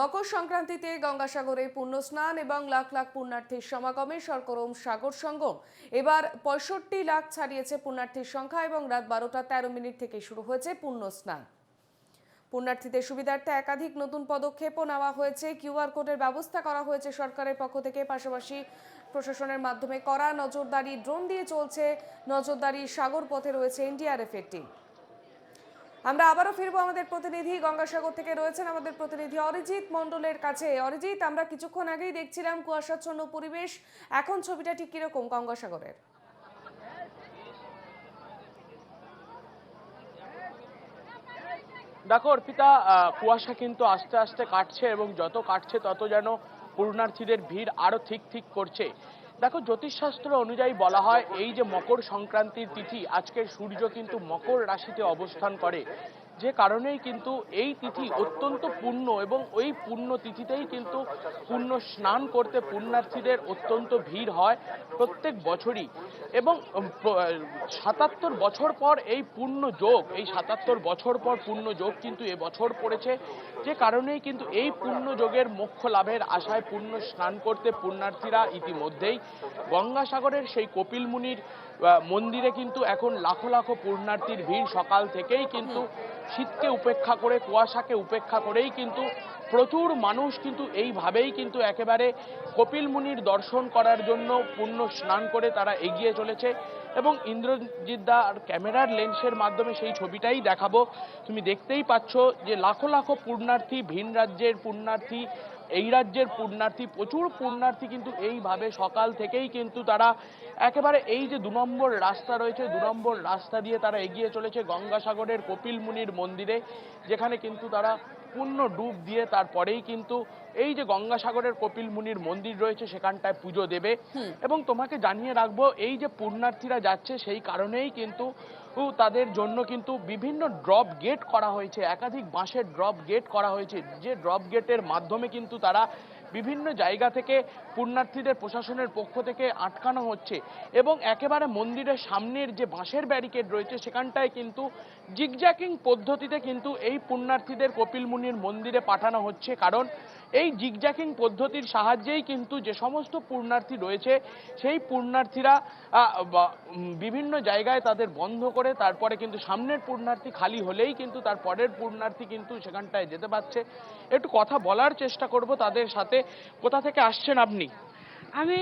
মকর সংক্রান্তিতে গঙ্গাসাগরে পুণ্য স্নান এবং লাখ লাখ পুণ্যার্থীর সমাগমে সরকরম সাগর সঙ্গম। এবার পঁয়ষট্টি লাখ ছাড়িয়েছে পুণ্যার্থীর সংখ্যা এবং রাত বারোটা তেরো মিনিট থেকে শুরু হয়েছে পুণ্য স্নান পুণ্যার্থীদের সুবিধার্থে একাধিক নতুন পদক্ষেপও নেওয়া হয়েছে। কিউআর কোডের ব্যবস্থা করা হয়েছে সরকারের পক্ষ থেকে। পাশাপাশি প্রশাসনের মাধ্যমে কড়া নজরদারি, ড্রোন দিয়ে চলছে নজরদারি সাগর পথে রয়েছে এনডিআরএফ এর টিম। আমরা আবারও ফিরবো আমাদের প্রতিনিধি গঙ্গাসাগর থেকে রয়েছেন আমাদের প্রতিনিধি অরিজিৎ মণ্ডলের কাছে। অরিজিৎ, আমরা কিছুক্ষণ আগেই দেখছিলাম কুয়াশাচ্ছন্ন পরিবেশ। এখন ছবিটা ঠিক কীরকম গঙ্গাসাগরের? দেখো, অর্পিতা কুয়াশা কিন্তু আস্তে আস্তে কাটছে এবং যত কাটছে তত যেন পূর্ণার্থীদের ভিড় আরও ঠিক ঠিক করছে। দেখো, জ্যোতিষশাস্ত্র অনুযায়ী বলা হয়, এই যে মকর সংক্রান্তির তিথি, আজকের সূর্য কিন্তু মকর রাশিতে অবস্থান করে। যে কারণেই কিন্তু এই তিথি অত্যন্ত পূর্ণ এবং ওই পূর্ণ তিথিতেই কিন্তু পূর্ণ স্নান করতে পুণ্যার্থীদের অত্যন্ত ভিড় হয় প্রত্যেক বছরই। এবং সাতাত্তর বছর পর এই পূর্ণ যোগ, এই সাতাত্তর বছর পর পূর্ণ যোগ কিন্তু এ বছর পড়েছে। যে কারণেই কিন্তু এই পূর্ণ যোগের মোক্ষ লাভের আশায় পূর্ণ স্নান করতে পুণ্যার্থীরা ইতিমধ্যেই গঙ্গাসাগরের সেই কপিল মুনির মন্দিরে কিন্তু এখন লাখো লাখো পুণ্যার্থীর ভিড় সকাল থেকেই কিন্তু শীতকে উপেক্ষা করে কুয়াশাকে উপেক্ষা করেই কিন্তু প্রচুর মানুষ কিন্তু এইভাবেই কিন্তু একেবারে কপিল মুনির দর্শন করার জন্য পূর্ণ স্নান করে তারা এগিয়ে চলেছে। এবং ইন্দ্রজিৎ দা আর ক্যামেরার লেন্সের মাধ্যমে সেই ছবিটাই দেখাবো। তুমি দেখতেই পাচ্ছ যে লাখো লাখো পুণ্যার্থী ভিন রাজ্যের পুণ্যার্থী এই রাজ্যের পুণ্যার্থী, প্রচুর পুণ্যার্থী কিন্তু এইভাবে সকাল থেকেই কিন্তু তারা একেবারে এই যে দু নম্বর রাস্তা রয়েছে, দু নম্বর রাস্তা দিয়ে তারা এগিয়ে চলেছে গঙ্গাসাগরের কপিল মুনির মন্দিরে, যেখানে কিন্তু তারা পূর্ণ ডুব দিয়ে তারপরেই কিন্তু এই যে গঙ্গাসাগরের কপিল মুনির মন্দির রয়েছে সেখানটায় পুজো দেবে। এবং তোমাকে জানিয়ে রাখব এই যে পুণ্যার্থীরা যাচ্ছে সেই কারণেই কিন্তু তাদের জন্য কিন্তু বিভিন্ন ড্রপ গেট করা হয়েছে একাধিক বাঁশের ড্রপ গেট করা হয়েছে। যে ড্রপ গেটের মাধ্যমে কিন্তু তারা বিভিন্ন জায়গা থেকে পুণ্যার্থীদের প্রশাসনের পক্ষ থেকে আটকানো হচ্ছে এবং একেবারে মন্দিরের সামনের যে বাঁশের ব্যারিকেড রয়েছে সেখানটায় কিন্তু জিগজ্যাকিং পদ্ধতিতে কিন্তু এই পুণ্যার্থীদের কপিল মুনির মন্দিরে পাঠানো হচ্ছে। কারণ এই জিগজ্যাকিং পদ্ধতির সাহায্যেই কিন্তু যে সমস্ত পুণ্যার্থী রয়েছে সেই উম, বিভিন্ন জায়গায় তাদের বন্ধ করে তারপরে কিন্তু সামনের পুণ্যার্থী খালি হলেই কিন্তু তার পরের পুণ্যার্থী কিন্তু সেখানটায় যেতে পারছে। একটু কথা বলার চেষ্টা করব তাদের সাথে। কোথা থেকে আসছেন আপনি? আমি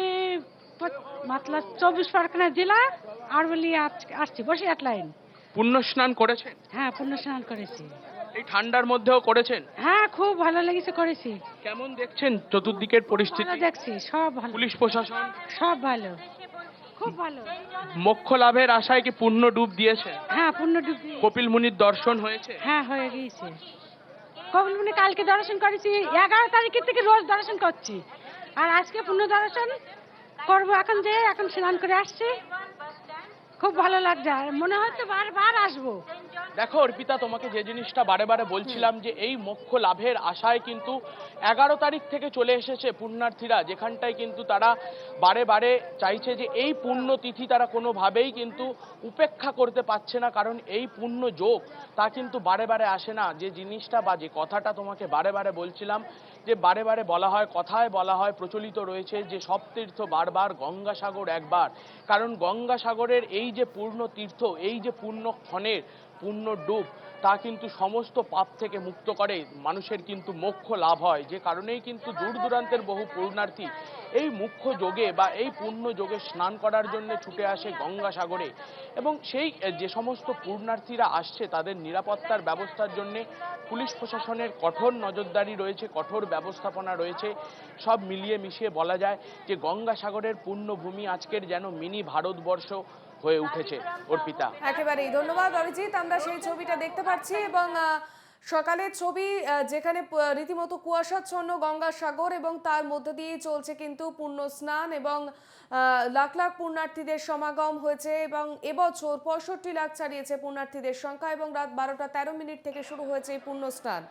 মাতলা চব্বিশ পরগনা জেলা আর বলি আজ- আসছি বসিরহাট লাইন। পুণ্য স্নান করেছেন? হ্যাঁ পুণ্য স্নান করেছি। এই ঠান্ডার মধ্যেও করেছেন? হ্যাঁ খুব ভালো লেগেছে করেছি। কেমন দেখছেন চতুর্দিকের পরিস্থিতি? ভালো দেখছি সব ভালো। পুলিশ প্রশাসন? সব ভালো খুব ভালো। মোক্ষ লাভের আশায় কি পূর্ণ ডুব দিয়েছে? হ্যাঁ পূর্ণ ডুবি কপিল মুনির দর্শন হয়েছে? হ্যাঁ হয়ে গিয়েছে। কবলমুনি কালকে দর্শন করেছি এগারো তারিখের থেকে রোজ দর্শন করছি। আর আজকে পূর্ণ দর্শন করব এখন যে এখন স্নান করে আসছি। খুব ভালো লাগছে আর মনে হচ্ছে বারবার আসব। দেখো অর্পিতা তোমাকে যে জিনিসটা বারে বারে বলছিলাম যে এই মোক্ষ লাভের আশায় কিন্তু এগারো তারিখ থেকে চলে এসেছে পুণ্যার্থীরা যেখানটায় কিন্তু তারা বারে বারে চাইছে যে এই পুণ্য তিথি তারা কোনোভাবেই কিন্তু উপেক্ষা করতে পারছে না কারণ এই পুণ্য যোগ তা কিন্তু বারে বারে আসে না। যে জিনিসটা বা যে কথাটা তোমাকে বারে বারে বলছিলাম যে বারে বারে বলা হয় কথায় বলা হয় প্রচলিত রয়েছে যে সব তীর্থ বারবার গঙ্গাসাগর একবার। কারণ গঙ্গাসাগরের এই যে পূর্ণ তীর্থ এই যে পূর্ণ ক্ষণের পূর্ণ ডুব তা কিন্তু সমস্ত পাপ থেকে মুক্ত করে, মানুষের কিন্তু মোক্ষ লাভ হয়। যে কারণেই কিন্তু দূর দূরান্তের বহু পূর্ণার্থী এই মুখ্য যোগে বা এই পূর্ণ যোগে স্নান করার জন্য ছুটে আসে গঙ্গাসাগরে এবং সেই যে সমস্ত পূর্ণার্থীরা আসছে, তাদের নিরাপত্তার ব্যবস্থার জন্য পুলিশ প্রশাসনের কঠোর নজরদারি রয়েছে, কঠোর ব্যবস্থাপনা রয়েছে। সব মিলিয়ে মিশিয়ে বলা যায় যে গঙ্গাসাগরের পূর্ণভূমি আজকের যেন মিনি ভারতবর্ষ হয়ে উঠেছে। অর্পিতা। একেবারেই। ধন্যবাদ অরিজিৎ। আমরা সেই ছবিটা দেখতে পাচ্ছি এবং আহ, সকালের ছবি যেখানে রীতিমতো কুয়াশাচ্ছন্ন গঙ্গাসাগর এবং তার মধ্যে দিয়েই চলছে কিন্তু পূর্ণ স্নান এবং লাখ লাখ পুণ্যার্থীদের সমাগম হয়েছে এবং এবছর পঁয়ষট্টি লাখ ছাড়িয়েছে পুণ্যার্থীদের সংখ্যা এবং রাত বারোটা তেরো মিনিট থেকে শুরু হয়েছে এই পুণ্য স্নান।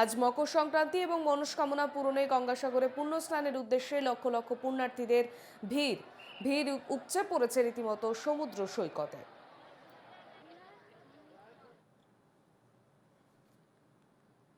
আজ মকর সংক্রান্তি এবং মনস্কামনা পূরণে গঙ্গাসাগরে পুণ্য স্নানের উদ্দেশ্যে লক্ষ লক্ষ পুণ্যার্থীদের ভিড়। ভিড় উপচে পড়েছে রীতিমতো সমুদ্র সৈকতে।